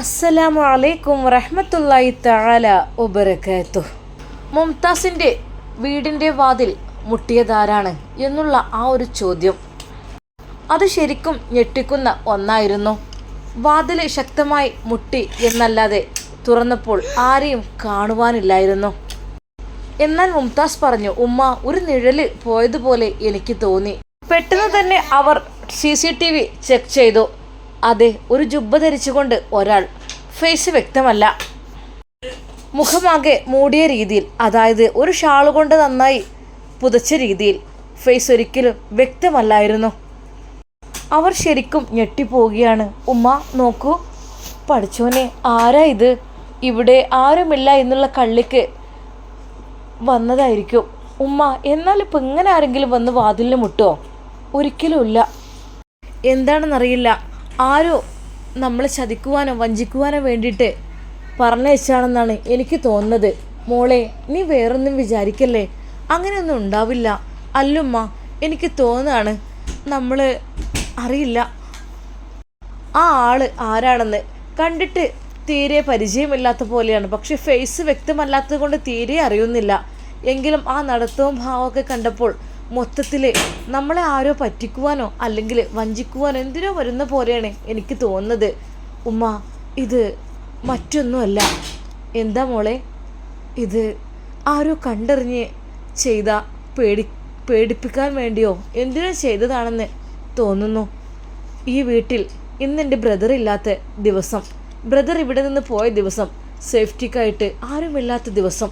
അസ്സലാമു അലൈക്കും വറഹ്മത്തുള്ളാഹി തആല വബറകാത്തു മുംതാസിന്റെ വീടിന്റെ വാതിൽ മുട്ടിയതാരാണ് എന്നുള്ള ആ ഒരു ചോദ്യം അത് ശരിക്കും ഞെട്ടിക്കുന്ന ഒന്നായിരുന്നു. വാതിൽ ശക്തമായി മുട്ടി എന്നല്ലാതെ തുറന്നപ്പോൾ ആരെയും കാണുവാനില്ലായിരുന്നു. എന്നാൽ മുംതാസ് പറഞ്ഞു ഉമ്മ ഒരു നിഴൽ പോയതുപോലെ എനിക്ക് തോന്നി. പെട്ടെന്ന് തന്നെ അവർ C C T V check ചെയ്തു. അതെ ഒരു ജുബ്ബ ധരിച്ചുകൊണ്ട് ഒരാൾ ഫേസ് വ്യക്തമല്ല. മുഖമാകെ മൂടിയ രീതിയിൽ അതായത് ഒരു ഷാൾ കൊണ്ട് നന്നായി പുതച്ച രീതിയിൽ ഫേസ് ഒരിക്കലും വ്യക്തമല്ലായിരുന്നു. അവർ ശരിക്കും ഞെട്ടിപ്പോവുകയാണ്. ഉമ്മ നോക്കൂ. പഠിച്ചോനെ ആരാ ഇത്? ഇവിടെ ആരുമില്ല എന്നുള്ള കള്ളിക്ക് വന്നതായിരിക്കും. ഉമ്മ എന്നാൽ ഇപ്പം ഇങ്ങനെ ആരെങ്കിലും വന്ന് വാതിലിന് മുട്ടോ? ഒരിക്കലുമില്ല എന്താണെന്നറിയില്ല. ആരോ നമ്മളെ ചതിക്കുവാനോ വഞ്ചിക്കുവാനോ വേണ്ടിയിട്ട് പറഞ്ഞയച്ചാണെന്നാണ് എനിക്ക് തോന്നുന്നത്. മോളെ നീ വേറൊന്നും വിചാരിക്കല്ലേ? അങ്ങനെയൊന്നും ഉണ്ടാവില്ല. അല്ലുമ്മ എനിക്ക് തോന്നുകയാണ് നമ്മൾ അറിയില്ല. ആ ആൾ ആരാണെന്ന് കണ്ടിട്ട് തീരെ പരിചയമില്ലാത്ത പോലെയാണ്. പക്ഷെ ഫേസ് വ്യക്തമല്ലാത്തത് കൊണ്ട് തീരെ അറിയുന്നില്ല. എങ്കിലും ആ നടത്തവും ഭാവമൊക്കെ കണ്ടപ്പോൾ മൊത്തത്തിൽ നമ്മളെ ആരോ പറ്റിക്കുവാനോ അല്ലെങ്കിൽ വഞ്ചിക്കുവാനോ എന്തിനോ വരുന്ന പോലെയാണ് എനിക്ക് തോന്നുന്നത്. ഉമ്മ ഇത് മറ്റൊന്നുമല്ല. എന്താ മോളെ? ഇത് ആരോ കണ്ടറിഞ്ഞ് ചെയ്ത പേടി പേടിപ്പിക്കാൻ വേണ്ടിയോ എന്തിനോ ചെയ്തതാണെന്ന് തോന്നുന്നു. ഈ വീട്ടിൽ ഇന്ന് എന്റെ ബ്രദർ ഇല്ലാത്ത ദിവസം. ബ്രദർ ഇവിടെ നിന്ന് പോയ ദിവസം. സേഫ്റ്റിക്കായിട്ട് ആരുമില്ലാത്ത ദിവസം.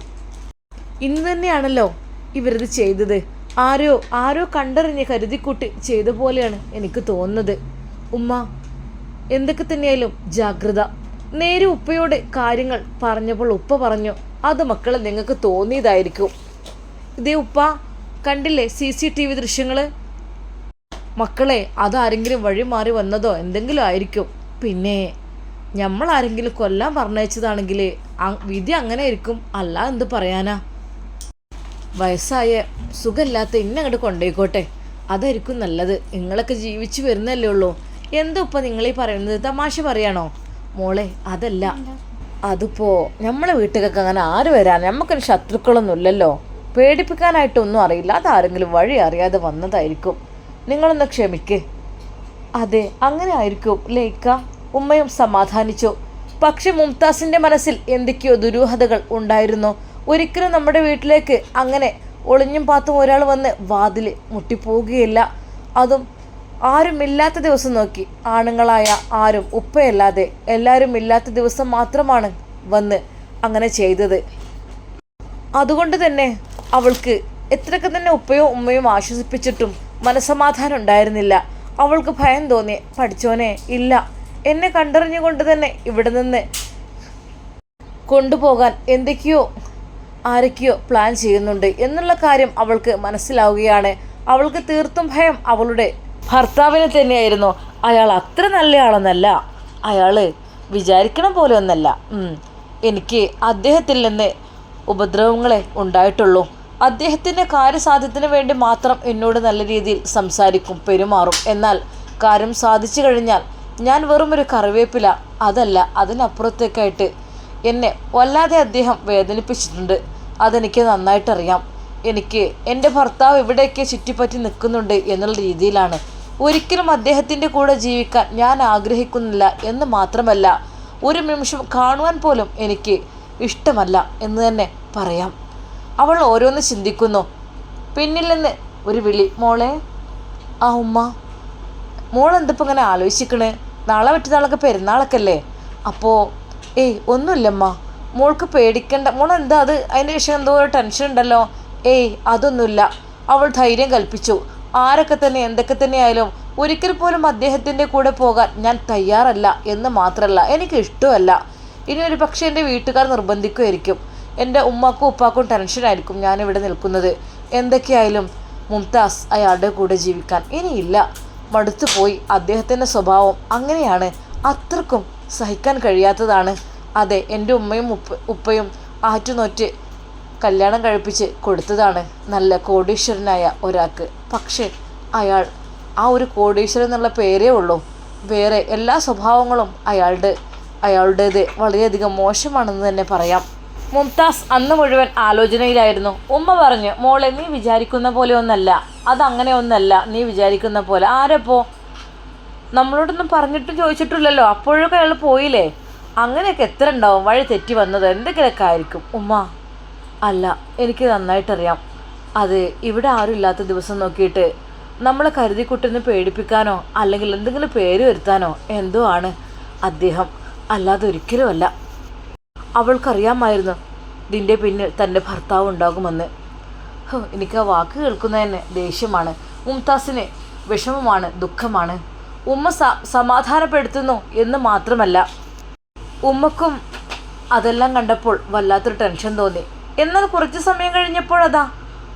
ഇന്ന് തന്നെയാണല്ലോ ഇവരത് ചെയ്തത്. ആരോ ആരോ കണ്ടറിഞ്ഞ് കരുതിക്കൂട്ടി ചെയ്ത പോലെയാണ് എനിക്ക് തോന്നുന്നത്. ഉമ്മ എന്തൊക്കെ തന്നെയായാലും ജാഗ്രത. നേരെ ഉപ്പയോട് കാര്യങ്ങൾ പറഞ്ഞപ്പോൾ ഉപ്പ പറഞ്ഞു അത് മക്കളെ നിങ്ങൾക്ക് തോന്നിയതായിരിക്കും. ഇതേ ഉപ്പ കണ്ടില്ലേ സി സി ടി വി ദൃശ്യങ്ങൾ മക്കളെ അതാരെങ്കിലും വഴി മാറി വന്നതോ എന്തെങ്കിലും ആയിരിക്കും. പിന്നെ നമ്മൾ ആരെങ്കിലും കൊല്ലാൻ പറഞ്ഞയച്ചതാണെങ്കിൽ വിധി അങ്ങനെ ആയിരിക്കും അല്ല എന്ത് പറയാനാ? വയസ്സായ സുഖമില്ലാത്ത ഇന്നെ അങ്ങോട്ട് കൊണ്ടുപോയിക്കോട്ടെ അതായിരിക്കും നല്ലത്. നിങ്ങളൊക്കെ ജീവിച്ചു വരുന്നല്ലേ ഉള്ളൂ. എന്താ ഇപ്പം നിങ്ങളീ പറയുന്നത്? തമാശ പറയാണോ? മോളെ അതല്ല. അതിപ്പോ നമ്മളെ വീട്ടിലൊക്കെ അങ്ങനെ ആര് വരാൻ? നമുക്കൊരു ശത്രുക്കളൊന്നും ഇല്ലല്ലോ. പേടിപ്പിക്കാനായിട്ടൊന്നും അറിയില്ല. അതാരെങ്കിലും വഴി അറിയാതെ വന്നതായിരിക്കും. നിങ്ങളൊന്ന് ക്ഷമിക്ക്. അതെ അങ്ങനെ ആയിരിക്കും. ലേക്ക ഉമ്മയും സമാധാനിച്ചു. പക്ഷെ മുംതാസിന്റെ മനസ്സിൽ എന്തൊക്കെയോ ദുരൂഹതകൾ ഉണ്ടായിരുന്നു. ഒരിക്കലും നമ്മുടെ വീട്ടിലേക്ക് അങ്ങനെ ഒളിഞ്ഞും പാത്തും ഒരാൾ വന്ന് വാതിൽ മുട്ടിപ്പോവുകയില്ല. അതും ആരുമില്ലാത്ത ദിവസം നോക്കി. ആണുങ്ങളായ ആരും ഉപ്പയല്ലാതെ എല്ലാവരും ഇല്ലാത്ത ദിവസം മാത്രമാണ് വന്ന് അങ്ങനെ ചെയ്തത്. അതുകൊണ്ട് തന്നെ അവൾക്ക് എത്രയൊക്കെ തന്നെ ഉപ്പയും ഉമ്മയും ആശ്വസിപ്പിച്ചിട്ടും മനസമാധാനം ഉണ്ടായിരുന്നില്ല. അവൾക്ക് ഭയം തോന്നി പഠിച്ചോനെ ഇല്ല. എന്നെ കണ്ടറിഞ്ഞുകൊണ്ട് തന്നെ ഇവിടെ നിന്ന് കൊണ്ടുപോകാൻ എന്തൊക്കെയോ ആരൊക്കെയോ പ്ലാൻ ചെയ്യുന്നുണ്ട് എന്നുള്ള കാര്യം അവൾക്ക് മനസ്സിലാവുകയാണ്. അവൾക്ക് തീർത്തും ഭയം അവളുടെ ഭർത്താവിനെ തന്നെയായിരുന്നു. അയാൾ അത്ര നല്ലയാളെന്നല്ല. അയാൾ വിചാരിക്കണ പോലെ ഒന്നല്ല. എനിക്ക് അദ്ദേഹത്തിൽ നിന്ന് ഉപദ്രവങ്ങളെ ഉണ്ടായിട്ടുള്ളൂ. അദ്ദേഹത്തിന്റെ കാര്യസാധ്യത്തിന് വേണ്ടി മാത്രം എന്നോട് നല്ല രീതിയിൽ സംസാരിക്കും പെരുമാറും. എന്നാൽ കാര്യം സാധിച്ചു കഴിഞ്ഞാൽ ഞാൻ വെറും ഒരു കറിവേപ്പില അതല്ല അതിനപ്പുറത്തേക്കായിട്ട് എന്നെ വല്ലാതെ അദ്ദേഹം വേദനിപ്പിച്ചിട്ടുണ്ട്. അതെനിക്ക് നന്നായിട്ടറിയാം. എനിക്ക് എന്റെ ഭർത്താവ് ഇവിടെയൊക്കെ ചുറ്റിപ്പറ്റി നിൽക്കുന്നുണ്ട് എന്നുള്ള രീതിയിലാണ്. ഒരിക്കലും അദ്ദേഹത്തിന്റെ കൂടെ ജീവിക്കാൻ ഞാൻ ആഗ്രഹിക്കുന്നില്ല എന്ന് മാത്രമല്ല ഒരു നിമിഷം കാണുവാൻ പോലും എനിക്ക് ഇഷ്ടമല്ല എന്ന് തന്നെ പറയാം. അവൾ ഓരോന്ന് ചിന്തിക്കുന്നു. പിന്നിൽ നിന്ന് ഒരു വിളി മോളെ ആ ഉമ്മ മോൾ ഇങ്ങനെ ആലോചിക്കണേ നാളെ മറ്റന്നാളൊക്കെ പെരുന്നാളൊക്കെ അല്ലേ? അപ്പോൾ ഏയ് ഒന്നുമില്ലമ്മ. മോൾക്ക് പേടിക്കണ്ട. മോൾ എന്താ അത്? അതിന്റെ ശേഷം എന്തോ ഒരു ടെൻഷൻ ഉണ്ടല്ലോ. ഏയ് അതൊന്നുമില്ല. അവൾ ധൈര്യം കൽപ്പിച്ചു. ആരൊക്കെ തന്നെ എന്തൊക്കെ തന്നെ ആയാലും ഒരിക്കൽ പോലും അദ്ദേഹത്തിന്റെ കൂടെ പോകാൻ ഞാൻ തയ്യാറല്ല എന്ന് മാത്രമല്ല എനിക്ക് ഇഷ്ടമല്ല. ഇനി ഒരു പക്ഷേ എന്റെ വീട്ടുകാർ നിർബന്ധിക്കുമായിരിക്കും. എന്റെ ഉമ്മാക്കും ഉപ്പാക്കും ടെൻഷനായിരിക്കും ഞാനിവിടെ നിൽക്കുന്നത്. എന്തൊക്കെയായാലും മുംതാസ് അയാളുടെ കൂടെ ജീവിക്കാൻ ഇനിയില്ല. മടുത്തു പോയി അദ്ദേഹത്തിന്റെ സ്വഭാവം അങ്ങനെയാണ്. അത്രക്കും സഹിക്കാൻ കഴിയാത്തതാണ്. അതെ എന്റെ ഉമ്മയും ഉപ്പ ഉപ്പയും ആറ്റുനോറ്റ് കല്യാണം കഴിപ്പിച്ച് കൊടുത്തതാണ്. നല്ല കോടീശ്വരനായ ഒരാൾക്ക്. പക്ഷേ അയാൾ ആ ഒരു കോടീശ്വരൻ എന്നുള്ള പേരേ ഉള്ളൂ. വേറെ എല്ലാ സ്വഭാവങ്ങളും അയാളുടെ അയാളുടേത് വളരെയധികം മോശമാണെന്ന് തന്നെ പറയാം. മുംതാസ് അന്ന് മുഴുവൻ ആലോചനയിലായിരുന്നു. ഉമ്മ പറഞ്ഞു മോളെ നീ വിചാരിക്കുന്ന പോലെ ഒന്നല്ല. അതങ്ങനെ ഒന്നല്ല. നീ വിചാരിക്കുന്ന പോലെ. ആരപ്പോ? നമ്മളോടൊന്നും പറഞ്ഞിട്ടും ചോദിച്ചിട്ടില്ലല്ലോ. അപ്പോഴൊക്കെ അയാൾ പോയില്ലേ? അങ്ങനെയൊക്കെ എത്ര ഉണ്ടാവും? വഴി തെറ്റി വന്നത് എന്തെങ്കിലുമൊക്കെ ആയിരിക്കും? ഉമ്മ അല്ല എനിക്ക് നന്നായിട്ടറിയാം. അത് ഇവിടെ ആരും ഇല്ലാത്ത ദിവസം നോക്കിയിട്ട് നമ്മളെ കരുതിക്കുട്ടിന്ന് പേടിപ്പിക്കാനോ അല്ലെങ്കിൽ എന്തെങ്കിലും പേര് വരുത്താനോ എന്തോ ആണ് അദ്ദേഹം. അല്ലാതെ ഒരിക്കലുമല്ല അവൾക്കറിയാമായിരുന്നു ഇതിന്റെ പിന്നിൽ തന്റെ ഭർത്താവ് ഉണ്ടാകുമെന്ന്. എനിക്ക് ആ വാക്ക് കേൾക്കുന്നതന്നെ ദേഷ്യമാണ്. മുംതാസിന് വിഷമമാണ് ദുഃഖമാണ്. ഉമ്മ സമാധാനപ്പെടുത്തുന്നു എന്ന് മാത്രമല്ല. ഉമ്മക്കും അതെല്ലാം കണ്ടപ്പോൾ വല്ലാത്തൊരു ടെൻഷൻ തോന്നി. എന്നാൽ കുറച്ച് സമയം കഴിഞ്ഞപ്പോൾ അതാ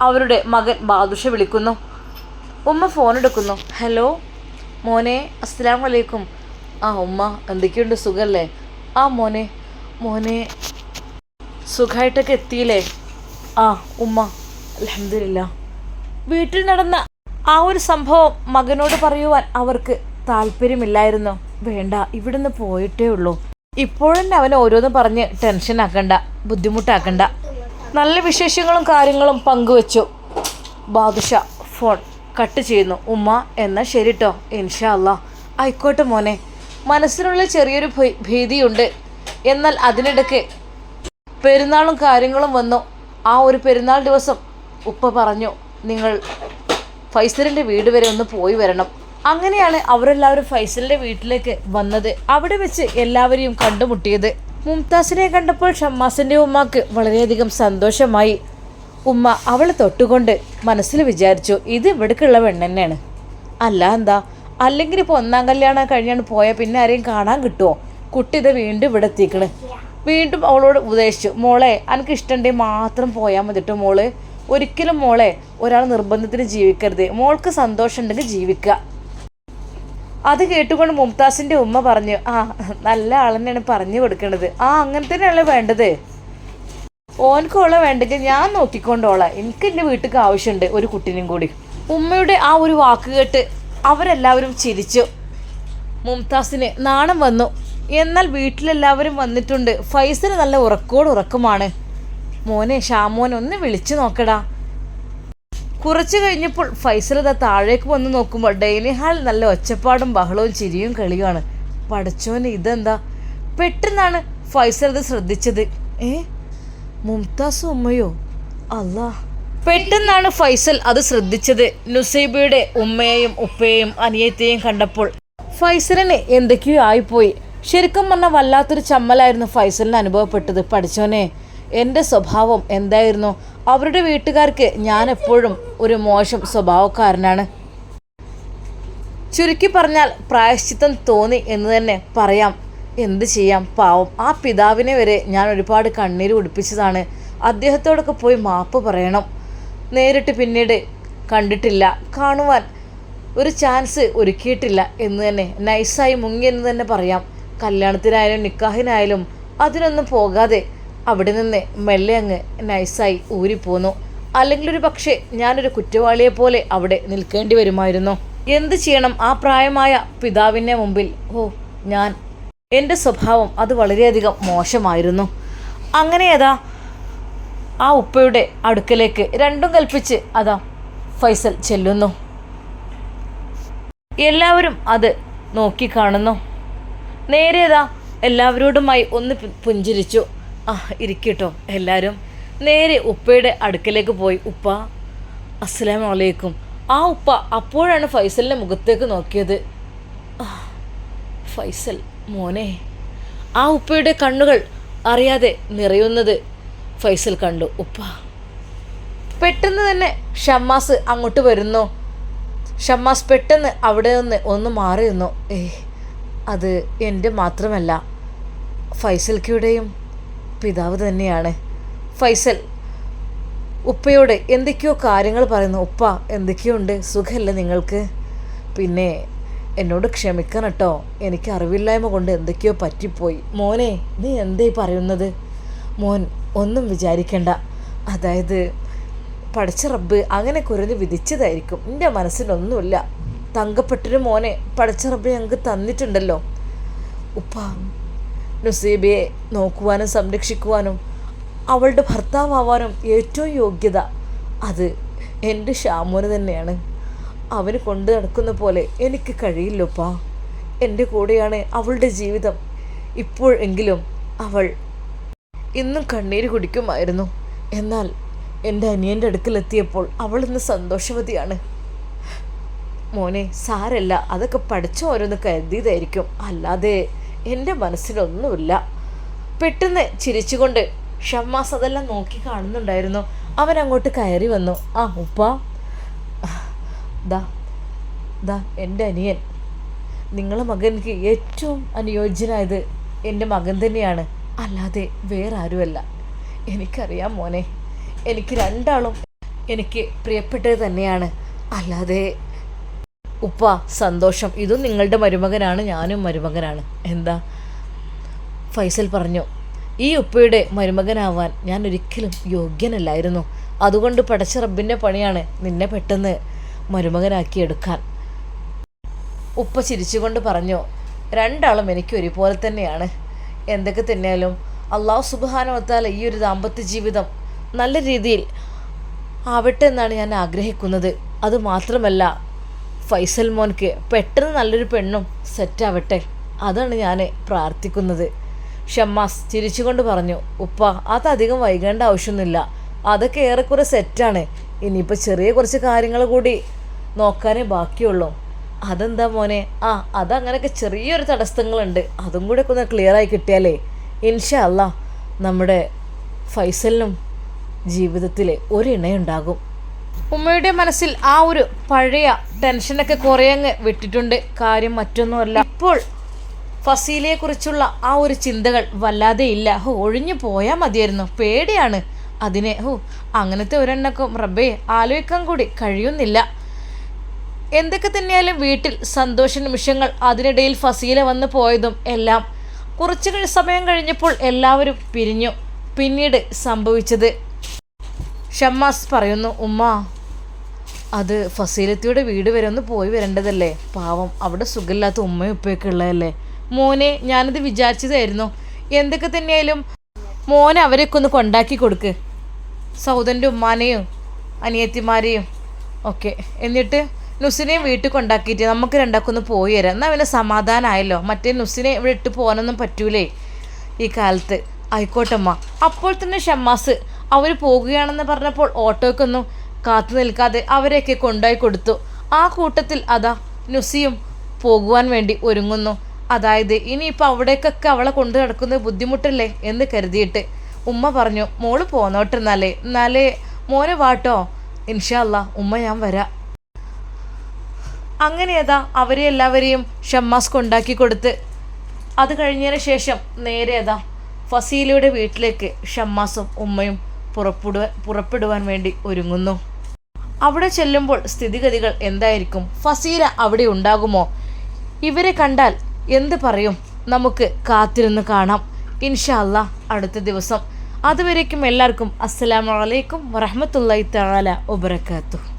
അവരുടെ മകൻ ബാദുഷ വിളിക്കുന്നു. ഉമ്മ ഫോൺ എടുക്കുന്നു. ഹലോ മോനെ അസ്സലാം വലൈക്കും ആ ഉമ്മ എന്തൊക്കെയുണ്ട്? സുഖല്ലേ? ആ മോനെ മോനെ സുഖമായിട്ടൊക്കെ എത്തിയില്ലേ? ആ ഉമ്മ അലഹമില്ല വീട്ടിൽ നടന്ന ആ ഒരു സംഭവം മകനോട് പറയുവാൻ അവർക്ക് താല്പര്യമില്ലായിരുന്നു. വേണ്ട ഇവിടുന്ന് പോയിട്ടേ ഉള്ളൂ. ഇപ്പോഴെന്നെ അവൻ ഓരോന്നും പറഞ്ഞ് ടെൻഷൻ ആക്കണ്ട ബുദ്ധിമുട്ടാക്കണ്ട. നല്ല വിശേഷങ്ങളും കാര്യങ്ങളും പങ്കുവെച്ചു. ബാദുഷ ഫോൺ കട്ട് ചെയ്യുന്നു. ഉമ്മ എന്നാൽ ശരി കേട്ടോ ഇൻഷാ അല്ലാ. ആയിക്കോട്ടെ മോനെ. മനസ്സിനുള്ളിൽ ചെറിയൊരു ഭീതിയുണ്ട്. എന്നാൽ അതിനിടയ്ക്ക് പെരുന്നാളും കാര്യങ്ങളും വന്നു. ആ ഒരു പെരുന്നാൾ ദിവസം ഉപ്പ പറഞ്ഞു നിങ്ങൾ ഫൈസലിന്റെ വീട് വരെ ഒന്ന് പോയി വരണം. അങ്ങനെയാണ് അവരെല്ലാവരും ഫൈസലിന്റെ വീട്ടിലേക്ക് വന്നത്. അവിടെ വെച്ച് എല്ലാവരെയും കണ്ടുമുട്ടിയത്. മുംതാസിനെ കണ്ടപ്പോൾ ഷമ്മാസിന്റെ ഉമ്മാക്ക് വളരെയധികം സന്തോഷമായി. ഉമ്മ അവളെ തൊട്ടുകൊണ്ട് മനസ്സിൽ വിചാരിച്ചു ഇത് ഇവിടേക്കുള്ള പെണ്ണെന്നെയാണ്. അല്ല എന്താ? അല്ലെങ്കിൽ ഇപ്പോൾ ഒന്നാം കല്യാണം കഴിഞ്ഞാണ് പോയാൽ പിന്നെ ആരെയും കാണാൻ കിട്ടുമോ കുട്ടി ഇത് വീണ്ടും ഇവിടെ എത്തിക്കണ്. വീണ്ടും അവളോട് ഉപദേശിച്ചു മോളെ എനിക്ക് ഇഷ്ടമുണ്ടെങ്കിൽ മാത്രം പോയാൽ മതിട്ടോ മോൾ. ഒരിക്കലും മോളെ ഒരാൾ നിർബന്ധത്തിന് ജീവിക്കരുത്. മോൾക്ക് സന്തോഷം ഉണ്ടെങ്കിൽ ജീവിക്കുക. അത് കേട്ടുകൊണ്ട് മുംതാസിന്റെ ഉമ്മ പറഞ്ഞു ആ നല്ല ആളെന്നെയാണ് പറഞ്ഞു കൊടുക്കണത്. ആ അങ്ങനെ തന്നെയല്ലേ വേണ്ടത്. ഓൻക്കോളെ വേണ്ടെങ്കിൽ ഞാൻ നോക്കിക്കൊണ്ടോളാം എനിക്ക് എന്റെ വീട്ടിലേക്ക് ആവശ്യമുണ്ട് ഒരു കുട്ടിനും കൂടി. ഉമ്മയുടെ ആ ഒരു വാക്ക് കേട്ട് അവരെല്ലാവരും ചിരിച്ചു. മുംതാസിന് നാണം വന്നു. എന്നാൽ വീട്ടിലെല്ലാവരും വന്നിട്ടുണ്ട്. ഫൈസൽ നല്ല ഉറക്കോട് ഉറക്കമാണ്. മോനെ ഷാമോനെ ഒന്ന് വിളിച്ചു നോക്കടാ. കുറച്ച് കഴിഞ്ഞപ്പോൾ ഫൈസൽ അത് താഴേക്ക് വന്ന് നോക്കുമ്പോൾ ഡൈനിങ് ഹാൾ നല്ല ഒച്ചപ്പാടും ബഹളവും ചിരിയും കളിയുമാണ്. പടച്ചോന് ഇതെന്താ? പെട്ടെന്നാണ് ഫൈസൽ അത് ശ്രദ്ധിച്ചത്. ഏ? മുംതാസ് ഉമ്മയോ? അല്ലാ പെട്ടെന്നാണ് ഫൈസൽ അത് ശ്രദ്ധിച്ചത്. നുസൈബയുടെ ഉമ്മയെയും ഉപ്പയെയും അനിയത്തെയും കണ്ടപ്പോൾ ഫൈസലിന് എന്തൊക്കെയോ ആയിപ്പോയി. ശരിക്കും പറഞ്ഞാൽ വല്ലാത്തൊരു ചമ്മലായിരുന്നു ഫൈസലിന് അനുഭവപ്പെട്ടത്. പഠിച്ചോനെ എന്റെ സ്വഭാവം എന്തായിരുന്നു? അവരുടെ വീട്ടുകാർക്ക് ഞാൻ എപ്പോഴും ഒരു മോശം സ്വഭാവക്കാരനാണ്. ചുരുക്കി പറഞ്ഞാൽ പ്രായശ്ചിത്തം തോന്നി എന്ന് തന്നെ പറയാം. എന്ത് ചെയ്യാം? പാവം. ആ പിതാവിനെ വരെ ഞാൻ ഒരുപാട് കണ്ണീര് കുടിപ്പിച്ചതാണ്. അദ്ദേഹത്തോടൊക്കെ പോയി മാപ്പ് പറയണം. നേരിട്ട് പിന്നീട് കണ്ടിട്ടില്ല. കാണുവാൻ ഒരു ചാൻസ് ഒരുക്കിയിട്ടില്ല എന്ന് തന്നെ. നൈസായി മുങ്ങി എന്ന് തന്നെ പറയാം. കല്യാണത്തിനായാലും നിക്കാഹിനായാലും അതിനൊന്നും പോകാതെ അവിടെ നിന്ന് മെല്ലെ അങ്ങ് നൈസായി ഊരിപ്പോന്നു. അല്ലെങ്കിൽ ഒരു പക്ഷേ ഞാനൊരു കുറ്റവാളിയെ പോലെ അവിടെ നിൽക്കേണ്ടി വരുമായിരുന്നു. എന്ത് ചെയ്യണം? ആ പ്രായമായ പിതാവിന്റെ മുമ്പിൽ. ഓ ഞാൻ. എന്റെ സ്വഭാവം അത് വളരെയധികം മോശമായിരുന്നു. അങ്ങനെ അതാ ആ ഉപ്പയുടെ അടുക്കലേക്ക് രണ്ടും കൽപ്പിച്ച് അതാ ഫൈസൽ ചെല്ലുന്നു. എല്ലാവരും അത് നോക്കിക്കാണുന്നു നേരേതാ എല്ലാവരോടുമായി ഒന്ന് പുഞ്ചിരിച്ചു. ആ ഇരിക്കട്ടോ. എല്ലാവരും നേരെ ഉപ്പയുടെ അടുക്കലേക്ക് പോയി. ഉപ്പ അസ്സലാം വലൈക്കും ആ ഉപ്പ അപ്പോഴാണ് ഫൈസലിന്റെ മുഖത്തേക്ക് നോക്കിയത്. ഫൈസൽ മോനെ ആ ഉപ്പയുടെ കണ്ണുകൾ അറിയാതെ നിറയുന്നത് ഫൈസൽ കണ്ടു. ഉപ്പ പെട്ടെന്ന് തന്നെ ഷമ്മാസ് അങ്ങോട്ട് വരുന്നു. ഷമ്മാസ് പെട്ടെന്ന് അവിടെ നിന്ന് ഒന്ന് മാറി നിന്നു. ഏ അത് എന്റെ മാത്രമല്ല. ഫൈസൽക്കയുടെയും പിതാവ് തന്നെയാണ്. ഫൈസൽ ഉപ്പയോട് എന്തൊക്കെയോ കാര്യങ്ങൾ പറയുന്നു. ഉപ്പ എന്തൊക്കെയുണ്ട്? സുഖമല്ലേ നിങ്ങൾക്ക്? പിന്നെ എന്നോട് ക്ഷമിക്കണം കേട്ടോ എനിക്ക് അറിവില്ലായ്മ കൊണ്ട് എന്തൊക്കെയോ പറ്റിപ്പോയി. മോനെ നീ എന്തേ പറയുന്നത്? മോൻ ഒന്നും വിചാരിക്കണ്ട. അതായത് പഠിച്ച റബ്ബ് അങ്ങനെ കുരഞ്ഞ് വിധിച്ചതായിരിക്കും. എന്റെ മനസ്സിലൊന്നുമില്ല തങ്കപ്പെട്ടൊരു മോനെ പഠിച്ച റബ്ബ് ഞങ്ങൾക്ക് തന്നിട്ടുണ്ടല്ലോ. ഉപ്പ നുസീബയെ നോക്കുവാനും സംരക്ഷിക്കുവാനും അവളുടെ ഭർത്താവാനും ഏറ്റവും യോഗ്യത അത് എന്റെ ഷാമോന് തന്നെയാണ്. അവന് കൊണ്ടു നടക്കുന്ന പോലെ എനിക്ക് കഴിയില്ലപ്പാ. എന്റെ കൂടെയാണ് അവളുടെ ജീവിതം. ഇപ്പോഴെങ്കിലും അവൾ ഇന്നും കണ്ണീര് കുടിക്കുമായിരുന്നു. എന്നാൽ എന്റെ അനിയന്റെ അടുക്കലെത്തിയപ്പോൾ അവൾ ഇന്ന് സന്തോഷവതിയാണ്. മോനെ സാരല്ല അതൊക്കെ പഠിച്ച ഓരോന്ന് കരുതിയതായിരിക്കും. അല്ലാതെ എന്റെ മനസ്സിലൊന്നുമില്ല. പെട്ടെന്ന് ചിരിച്ചുകൊണ്ട് ഷമ്മാസ് അതെല്ലാം നോക്കി കാണുന്നുണ്ടായിരുന്നു. അവൻ അങ്ങോട്ട് കയറി വന്നു. ആ ഉപ്പ. ദാ ദാ എന്റെ അനിയൻ. നിങ്ങളെ മകനിക്ക് ഏറ്റവും അനുയോജ്യനായത് എന്റെ മകൻ തന്നെയാണ്. അല്ലാതെ വേറെ ആരുമല്ല എനിക്കറിയാം മോനെ. എനിക്ക് രണ്ടാളും എനിക്ക് പ്രിയപ്പെട്ടത് തന്നെയാണ്. അല്ലാതെ ഉപ്പ സന്തോഷം. ഇതും നിങ്ങളുടെ മരുമകനാണ് ഞാനും മരുമകനാണ്. എന്താ? ഫൈസൽ പറഞ്ഞു ഈ ഉപ്പയുടെ മരുമകനാവാൻ ഞാൻ ഒരിക്കലും യോഗ്യനല്ലായിരുന്നു. അതുകൊണ്ട് പടച്ച റബ്ബിന്റെ പണിയാണ് നിന്നെ പെട്ടെന്ന് മരുമകനാക്കി എടുക്കാൻ. ഉപ്പ ചിരിച്ചുകൊണ്ട് പറഞ്ഞു രണ്ടാളും എനിക്ക് ഒരുപോലെ തന്നെയാണ്. എന്തൊക്കെ തന്നെയാലും അള്ളാഹു സുബാനവത്താൽ ഈ ഒരു ദാമ്പത്യ ജീവിതം നല്ല രീതിയിൽ ആവട്ടെ എന്നാണ് ഞാൻ ആഗ്രഹിക്കുന്നത്. അതുമാത്രമല്ല ഫൈസൽ മോൻക്ക് പെട്ടെന്ന് നല്ലൊരു പെണ്ണും സെറ്റാവട്ടെ അതാണ് ഞാൻ പ്രാർത്ഥിക്കുന്നത്. ഷമ്മാസ് ചിരിച്ചുകൊണ്ട് പറഞ്ഞു ഉപ്പ അതധികം വൈകേണ്ട ആവശ്യമൊന്നുമില്ല. അതൊക്കെ ഏറെക്കുറെ സെറ്റാണ് ഇനിയിപ്പോൾ ചെറിയ കുറച്ച് കാര്യങ്ങൾ കൂടി നോക്കാനേ ബാക്കിയുള്ളൂ. അതെന്താ മോനെ? ആ അതങ്ങനെയൊക്കെ ചെറിയൊരു തടസ്സങ്ങളുണ്ട്. അതും കൂടെ ഒക്കെ ഒന്ന് ക്ലിയറായി കിട്ടിയാലേ. ഇൻഷാ അല്ല നമ്മുടെ ഫൈസലിനും ജീവിതത്തിൽ ഒരു ഇണയുണ്ടാകും. ഉമ്മയുടെ മനസ്സിൽ ആ ഒരു പഴയ ടെൻഷനൊക്കെ കുറേ അങ്ങ് വിട്ടിട്ടുണ്ട്. കാര്യം മറ്റൊന്നുമല്ല. ഇപ്പോൾ ഫസീലയെക്കുറിച്ചുള്ള ആ ഒരു ചിന്തകൾ വല്ലാതെ ഇല്ല. ഹോ ഒഴിഞ്ഞു പോയാൽ മതിയായിരുന്നു. പേടിയാണ് അതിനെ. ഹോ അങ്ങനത്തെ ഒരെണ്ണക്കും റബ്ബേ ആലോചിക്കാൻ കൂടി കഴിയുന്നില്ല. എന്തൊക്കെ തന്നെയാലും വീട്ടിൽ സന്തോഷ നിമിഷങ്ങൾ അതിനിടയിൽ ഫസീല വന്ന് പോയതും എല്ലാം കുറച്ച് സമയം കഴിഞ്ഞപ്പോൾ എല്ലാവരും പിരിഞ്ഞു. പിന്നീട് സംഭവിച്ചത്. ഷമ്മാസ് പറയുന്നു ഉമ്മ അത് ഫസീലത്തിയുടെ വീട് വരെ ഒന്ന് പോയി വരേണ്ടതല്ലേ? പാവം അവിടെ സുഖമില്ലാത്ത ഉമ്മയും ഉപ്പയൊക്കെ ഉള്ളതല്ലേ? മോനെ ഞാനത് വിചാരിച്ചതായിരുന്നു. എന്തൊക്കെ തന്നെയായാലും മോനെ അവരെയൊക്കെ ഒന്ന് കൊണ്ടാക്കി കൊടുക്ക്. സൗദന്റെ ഉമ്മാനെയും അനിയത്തിമാരെയും ഓക്കെ എന്നിട്ട് നുസിനെയും വീട്ടിൽ കൊണ്ടാക്കിയിട്ട് നമുക്ക് രണ്ടാക്കൊന്ന് പോയി തരാം എന്നാൽ അവന് സമാധാനമായല്ലോ മറ്റേ നുസിനെ ഇവിടെ ഇട്ട് പോകാനൊന്നും പറ്റൂലേ? ഈ കാലത്ത്. ആയിക്കോട്ടമ്മ അപ്പോൾ തന്നെ ഷമ്മാസ് അവർ പോകുകയാണെന്ന് പറഞ്ഞപ്പോൾ ഓട്ടോയ്ക്കൊന്നും കാത്തു നിൽക്കാതെ അവരെയൊക്കെ കൊണ്ടുപോയി കൊടുത്തു. ആ കൂട്ടത്തിൽ അതാ നുസിയും പോകുവാൻ വേണ്ടി ഒരുങ്ങുന്നു. അതായത് ഇനിയിപ്പോൾ അവിടേക്കൊക്കെ അവളെ കൊണ്ടു നടക്കുന്നത് ബുദ്ധിമുട്ടല്ലേ എന്ന് കരുതിയിട്ട് ഉമ്മ പറഞ്ഞു മോൾ പോന്നോട്ടെന്നാലേ. എന്നാലേ മോനെ വാട്ടോ. ഇൻഷാല്ല ഉമ്മ ഞാൻ വരാം. അങ്ങനെ ഏതാ അവരെ എല്ലാവരെയും ഷമ്മാസ് കൊണ്ടാക്കി കൊടുത്ത് അത് കഴിഞ്ഞതിന് ശേഷം നേരെ ഏതാ ഫസീലയുടെ വീട്ടിലേക്ക് ഷമ്മാസും ഉമ്മയും പുറപ്പെടുവാൻ പുറപ്പെടുവാൻ വേണ്ടി ഒരുങ്ങുന്നു. അവിടെ ചെല്ലുമ്പോൾ സ്ഥിതിഗതികൾ എന്തായിരിക്കും? ഫസീല അവിടെ ഉണ്ടാകുമോ? ഇവരെ കണ്ടാൽ എന്ത് പറയും? നമുക്ക് കാത്തിരുന്ന് കാണാം. ഇൻഷല്ല അടുത്ത ദിവസം. അതുവരേക്കും എല്ലാവർക്കും അസ്സലാമലൈക്കും വറഹമത്തല്ലാ തആല വബറകാതുഹു.